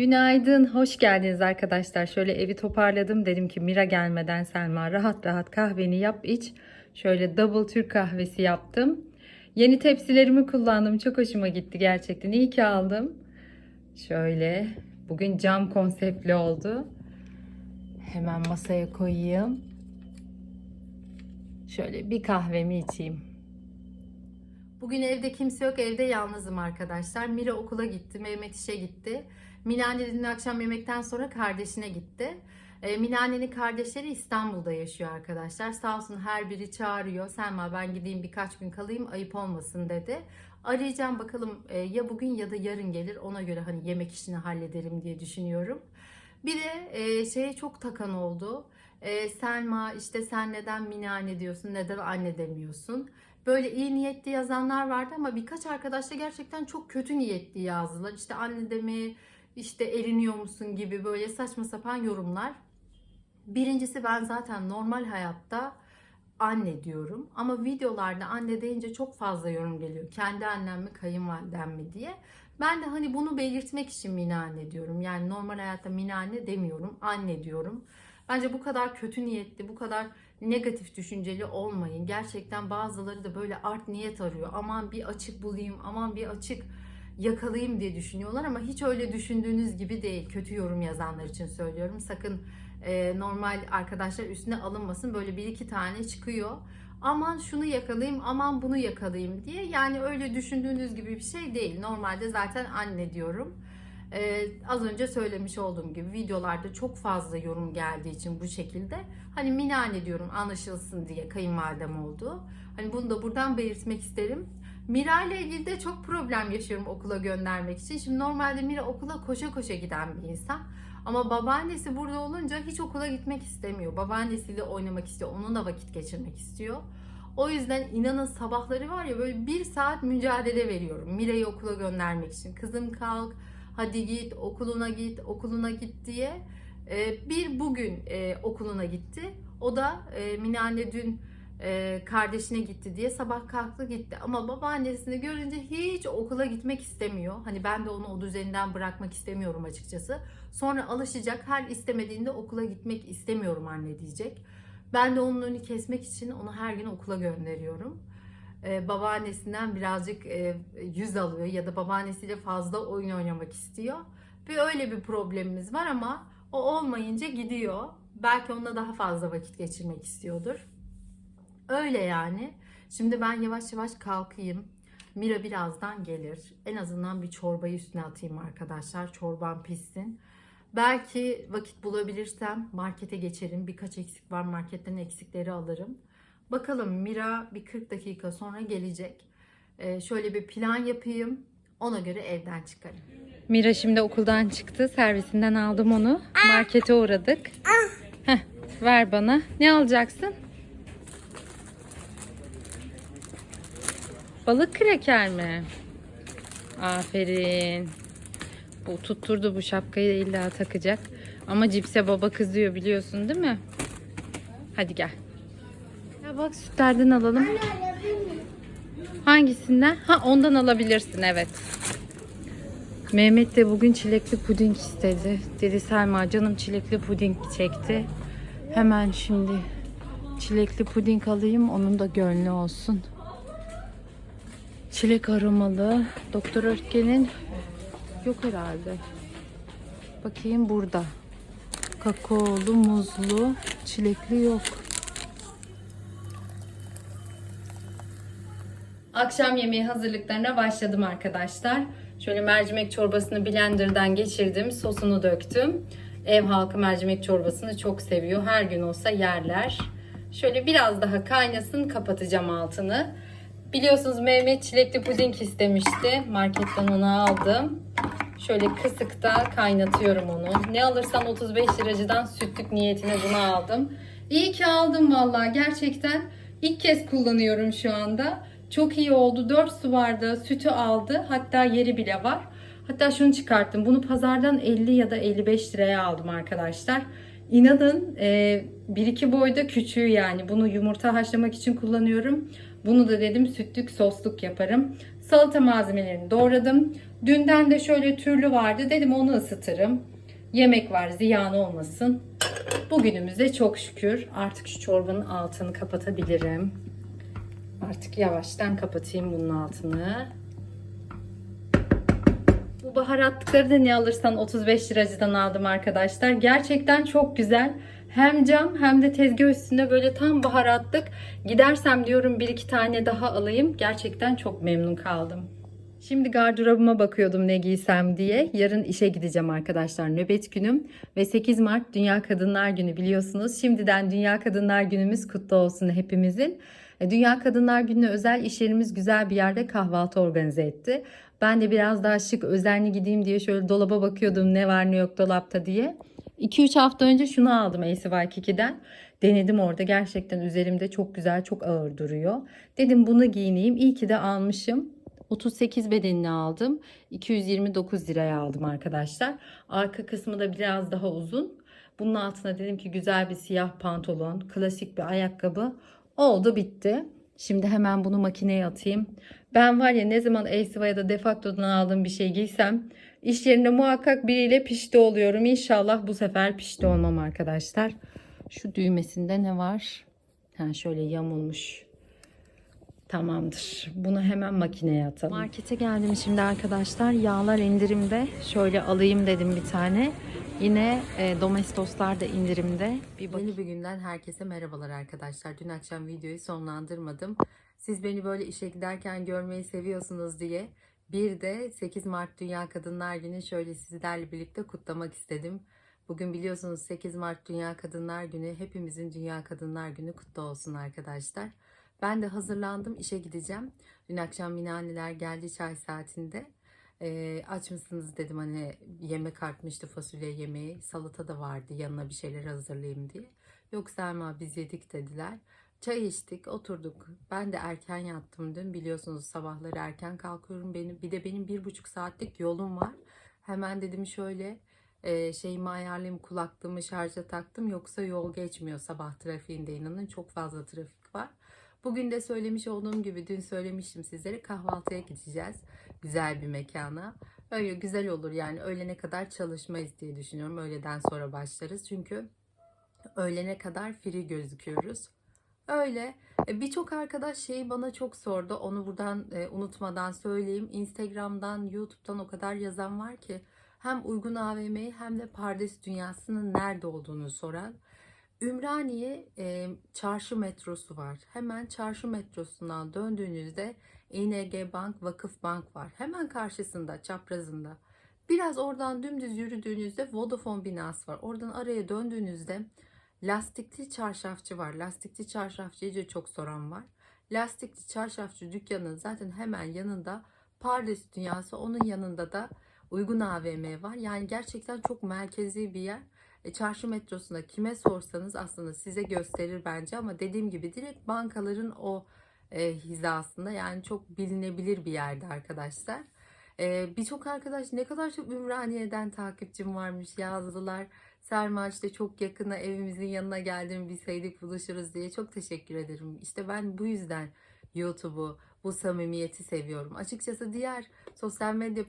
Günaydın, hoş geldiniz arkadaşlar. Şöyle evi toparladım. Dedim ki Mira gelmeden Selma rahat rahat kahveni yap iç. Şöyle double Türk kahvesi yaptım. Yeni tepsilerimi kullandım. Çok hoşuma gitti gerçekten. İyi ki aldım. Şöyle bugün cam konseptli oldu. Hemen masaya koyayım. Şöyle bir kahvemi içeyim. Bugün evde kimse yok. Evde yalnızım arkadaşlar. Mira okula gitti. Mehmet işe gitti. Minane dün akşam yemekten sonra kardeşine gitti. E, Minane'nin kardeşleri İstanbul'da yaşıyor arkadaşlar. Sağ olsun her biri çağırıyor. Selma ben gideyim birkaç gün kalayım ayıp olmasın dedi. Arayacağım bakalım e, ya bugün ya da yarın gelir. Ona göre hani yemek işini hallederim diye düşünüyorum. Bir de e, şeye çok takan oldu. E, Selma işte sen neden Minane diyorsun neden anne demiyorsun. Böyle iyi niyetli yazanlar vardı ama birkaç arkadaş da gerçekten çok kötü niyetli yazdılar. İşte anne deme, işte eriniyor musun gibi böyle saçma sapan yorumlar. Birincisi ben zaten normal hayatta anne diyorum. Ama videolarda anne deyince çok fazla yorum geliyor. Kendi annem mi kayınvalidem mi diye. Ben de hani bunu belirtmek için Mine anne diyorum. Yani normal hayatta Mine anne demiyorum. Anne diyorum. Bence bu kadar kötü niyetli, bu kadar negatif düşünceli olmayın. Gerçekten bazıları da böyle art niyet arıyor. Aman bir açık bulayım, aman bir açık yakalayayım diye düşünüyorlar ama hiç öyle düşündüğünüz gibi değil. Kötü yorum yazanlar için söylüyorum. Sakın e, normal arkadaşlar üstüne alınmasın. Böyle bir iki tane çıkıyor. Aman şunu yakalayayım, aman bunu yakalayayım diye. Yani öyle düşündüğünüz gibi bir şey değil. Normalde zaten anne diyorum. Ee, az önce söylemiş olduğum gibi videolarda çok fazla yorum geldiği için bu şekilde hani minane diyorum anlaşılsın diye kayınvalidem oldu. Hani bunu da buradan belirtmek isterim. Mira ile ilgili de çok problem yaşıyorum okula göndermek için. Şimdi normalde Mira okula koşa koşa giden bir insan. Ama babaannesi burada olunca hiç okula gitmek istemiyor. Babaannesiyle oynamak istiyor. Onunla vakit geçirmek istiyor. O yüzden inanın sabahları var ya böyle bir saat mücadele veriyorum. Mira'yı okula göndermek için. Kızım kalk, hadi git, okuluna git, okuluna git diye. Ee, bir bugün e, okuluna gitti. O da e, Mine anne dün e, kardeşine gitti diye sabah kalktı gitti. Ama babaannesini görünce hiç okula gitmek istemiyor. Hani ben de onu o düzeninden bırakmak istemiyorum açıkçası. Sonra alışacak. Her istemediğinde okula gitmek istemiyorum anne diyecek. Ben de onun önünü kesmek için onu her gün okula gönderiyorum. Ee, babaannesinden birazcık e, yüz alıyor ya da babaannesiyle fazla oyun oynamak istiyor. Bir öyle bir problemimiz var ama o olmayınca gidiyor. Belki onunla daha fazla vakit geçirmek istiyordur. Öyle yani. Şimdi ben yavaş yavaş kalkayım. Mira birazdan gelir. En azından bir çorbayı üstüne atayım arkadaşlar. Çorban pişsin. Belki vakit bulabilirsem markete geçerim. Birkaç eksik var. Marketten eksikleri alırım. Bakalım Mira bir 40 dakika sonra gelecek. Ee, şöyle bir plan yapayım. Ona göre evden çıkarım. Mira şimdi okuldan çıktı. Servisinden aldım onu. Markete uğradık. Heh, ver bana. Ne alacaksın? Balık kreker mi? Aferin. Bu tutturdu bu şapkayı illa takacak. Ama cipse baba kızıyor biliyorsun değil mi? Hadi gel. Ya bak sütlerden alalım. Hangisinden? Ha ondan alabilirsin evet. Mehmet de bugün çilekli puding istedi. Dedi Selma canım çilekli puding çekti. Hemen şimdi çilekli puding alayım. Onun da gönlü olsun. Çilek aromalı. Doktor Örtgen'in yok herhalde. Bakayım burada. Kakaolu, muzlu, çilekli yok. Akşam yemeği hazırlıklarına başladım arkadaşlar. Şöyle mercimek çorbasını blenderdan geçirdim. Sosunu döktüm. Ev halkı mercimek çorbasını çok seviyor. Her gün olsa yerler. Şöyle biraz daha kaynasın kapatacağım altını. Biliyorsunuz Mehmet çilekli puding istemişti. Marketten onu aldım. Şöyle kısıkta kaynatıyorum onu. Ne alırsan 35 liracıdan sütlük niyetine bunu aldım. İyi ki aldım vallahi gerçekten. İlk kez kullanıyorum şu anda. Çok iyi oldu. 4 su bardağı sütü aldı. Hatta yeri bile var. Hatta şunu çıkarttım. Bunu pazardan 50 ya da 55 liraya aldım arkadaşlar. İnanın e, 1-2 boyda küçüğü yani. Bunu yumurta haşlamak için kullanıyorum. Bunu da dedim sütlük sosluk yaparım. Salata malzemelerini doğradım. Dünden de şöyle türlü vardı. Dedim onu ısıtırım. Yemek var ziyan olmasın. Bugünümüze çok şükür. Artık şu çorbanın altını kapatabilirim. Artık yavaştan kapatayım bunun altını. Bu baharatlıkları da ne alırsan 35 liracıdan aldım arkadaşlar. Gerçekten çok güzel. Hem cam hem de tezgah üstünde böyle tam baharatlık. Gidersem diyorum bir iki tane daha alayım. Gerçekten çok memnun kaldım. Şimdi gardırobuma bakıyordum ne giysem diye. Yarın işe gideceğim arkadaşlar. Nöbet günüm ve 8 Mart Dünya Kadınlar Günü biliyorsunuz. Şimdiden Dünya Kadınlar Günümüz kutlu olsun hepimizin. E, Dünya Kadınlar Günü'ne özel iş yerimiz güzel bir yerde kahvaltı organize etti. Ben de biraz daha şık özenli gideyim diye şöyle dolaba bakıyordum ne var ne yok dolapta diye. 2-3 hafta önce şunu aldım ACY2'den. Denedim orada gerçekten üzerimde çok güzel çok ağır duruyor. Dedim bunu giyineyim. İyi ki de almışım. 38 bedenini aldım. 229 liraya aldım arkadaşlar. Arka kısmı da biraz daha uzun. Bunun altına dedim ki güzel bir siyah pantolon, klasik bir ayakkabı. Oldu bitti. Şimdi hemen bunu makineye atayım. Ben var ya ne zaman Elsiva ya da Defacto'dan aldığım bir şey giysem iş yerinde muhakkak biriyle pişti oluyorum. İnşallah bu sefer pişti olmam arkadaşlar. Şu düğmesinde ne var? Ha şöyle yamulmuş. Tamamdır. Bunu hemen makineye atalım. Markete geldim şimdi arkadaşlar. Yağlar indirimde. Şöyle alayım dedim bir tane. Yine e, Domestoslar da indirimde. Bir Yeni bir günden herkese merhabalar arkadaşlar. Dün akşam videoyu sonlandırmadım. Siz beni böyle işe giderken görmeyi seviyorsunuz diye bir de 8 Mart Dünya Kadınlar Günü şöyle sizlerle birlikte kutlamak istedim. Bugün biliyorsunuz 8 Mart Dünya Kadınlar Günü. Hepimizin Dünya Kadınlar Günü kutlu olsun arkadaşlar. Ben de hazırlandım işe gideceğim. Dün akşam yine anneler geldi çay saatinde. Ee, aç mısınız dedim hani yemek artmıştı fasulye yemeği. Salata da vardı yanına bir şeyler hazırlayayım diye. Yok Selma biz yedik dediler. Çay içtik oturduk. Ben de erken yattım dün biliyorsunuz sabahları erken kalkıyorum. Benim, bir de benim bir buçuk saatlik yolum var. Hemen dedim şöyle e, şeyimi ayarlayayım kulaklığımı şarja taktım. Yoksa yol geçmiyor sabah trafiğinde inanın çok fazla trafik var. Bugün de söylemiş olduğum gibi dün söylemiştim sizlere kahvaltıya gideceğiz. Güzel bir mekana. Öyle güzel olur yani öğlene kadar çalışmayız diye düşünüyorum. Öğleden sonra başlarız. Çünkü öğlene kadar free gözüküyoruz. Öyle. E, Birçok arkadaş şeyi bana çok sordu. Onu buradan e, unutmadan söyleyeyim. Instagram'dan, YouTube'dan o kadar yazan var ki hem uygun AVM'yi hem de Pardes dünyasının nerede olduğunu soran. Ümraniye e, çarşı metrosu var. Hemen çarşı metrosundan döndüğünüzde ING Bank, Vakıf Bank var. Hemen karşısında, çaprazında. Biraz oradan dümdüz yürüdüğünüzde Vodafone binası var. Oradan araya döndüğünüzde lastikli çarşafçı var. Lastikli çarşafçıyı da çok soran var. Lastikli çarşafçı dükkanının zaten hemen yanında Pardes Dünyası, onun yanında da uygun AVM var. Yani gerçekten çok merkezi bir yer. E, çarşı metrosunda kime sorsanız aslında size gösterir bence ama dediğim gibi direkt bankaların o e, hizasında yani çok bilinebilir bir yerde arkadaşlar. E, Birçok arkadaş ne kadar çok Ümraniye'den takipçim varmış yazdılar. Selma işte çok yakına evimizin yanına geldim bilseydik buluşuruz diye çok teşekkür ederim. İşte ben bu yüzden YouTube'u bu samimiyeti seviyorum. Açıkçası diğer sosyal medya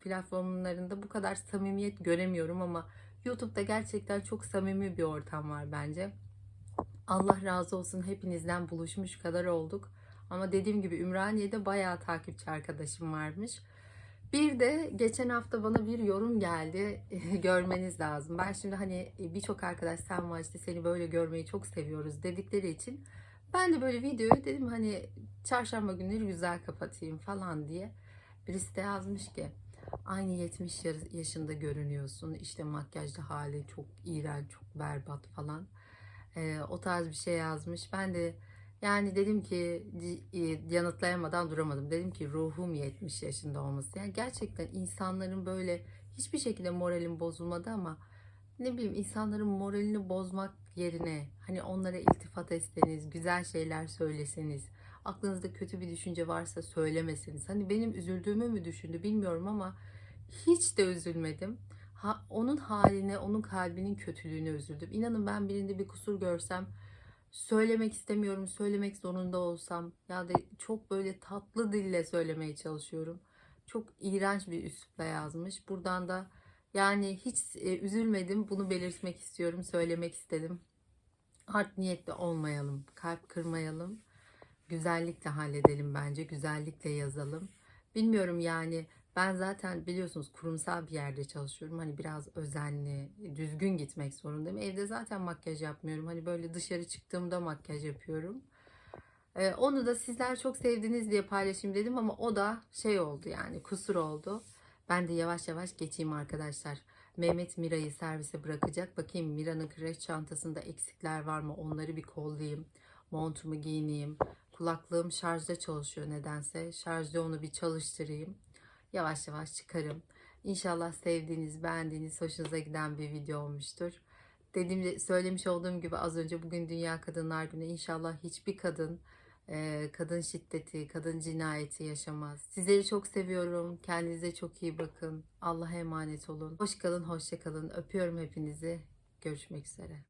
platformlarında bu kadar samimiyet göremiyorum ama YouTube'da gerçekten çok samimi bir ortam var bence. Allah razı olsun hepinizden buluşmuş kadar olduk. Ama dediğim gibi Ümraniye'de bayağı takipçi arkadaşım varmış. Bir de geçen hafta bana bir yorum geldi. Görmeniz lazım. Ben şimdi hani birçok arkadaş sen var işte seni böyle görmeyi çok seviyoruz dedikleri için ben de böyle videoyu dedim hani çarşamba günleri güzel kapatayım falan diye. Birisi de yazmış ki aynı 70 yaşında görünüyorsun. İşte makyajlı hali çok iğrenç, çok berbat falan. Ee, o tarz bir şey yazmış. Ben de yani dedim ki e, yanıtlayamadan duramadım. Dedim ki ruhum 70 yaşında olması. Yani gerçekten insanların böyle hiçbir şekilde moralim bozulmadı ama ne bileyim insanların moralini bozmak yerine hani onlara iltifat etseniz, güzel şeyler söyleseniz, aklınızda kötü bir düşünce varsa söylemeseniz. Hani benim üzüldüğümü mü düşündü bilmiyorum ama hiç de üzülmedim. Ha, onun haline, onun kalbinin kötülüğüne üzüldüm. İnanın ben birinde bir kusur görsem söylemek istemiyorum. Söylemek zorunda olsam ya da çok böyle tatlı dille söylemeye çalışıyorum. Çok iğrenç bir üslupla yazmış. Buradan da yani hiç e, üzülmedim. Bunu belirtmek istiyorum. Söylemek istedim. Art niyetli olmayalım. Kalp kırmayalım. Güzellikle halledelim bence. Güzellikle yazalım. Bilmiyorum yani ben zaten biliyorsunuz kurumsal bir yerde çalışıyorum. Hani biraz özenli, düzgün gitmek zorundayım. Evde zaten makyaj yapmıyorum. Hani böyle dışarı çıktığımda makyaj yapıyorum. Ee, onu da sizler çok sevdiniz diye paylaşayım dedim ama o da şey oldu yani kusur oldu. Ben de yavaş yavaş geçeyim arkadaşlar. Mehmet Mira'yı servise bırakacak. Bakayım Mira'nın kreş çantasında eksikler var mı? Onları bir kollayayım. Montumu giyineyim. Kulaklığım şarjda çalışıyor nedense. Şarjda onu bir çalıştırayım. Yavaş yavaş çıkarım. İnşallah sevdiğiniz, beğendiğiniz, hoşunuza giden bir video olmuştur. Dediğim, söylemiş olduğum gibi az önce bugün Dünya Kadınlar Günü. İnşallah hiçbir kadın e, kadın şiddeti, kadın cinayeti yaşamaz. Sizleri çok seviyorum. Kendinize çok iyi bakın. Allah'a emanet olun. Hoş kalın, hoşça kalın. Öpüyorum hepinizi. Görüşmek üzere.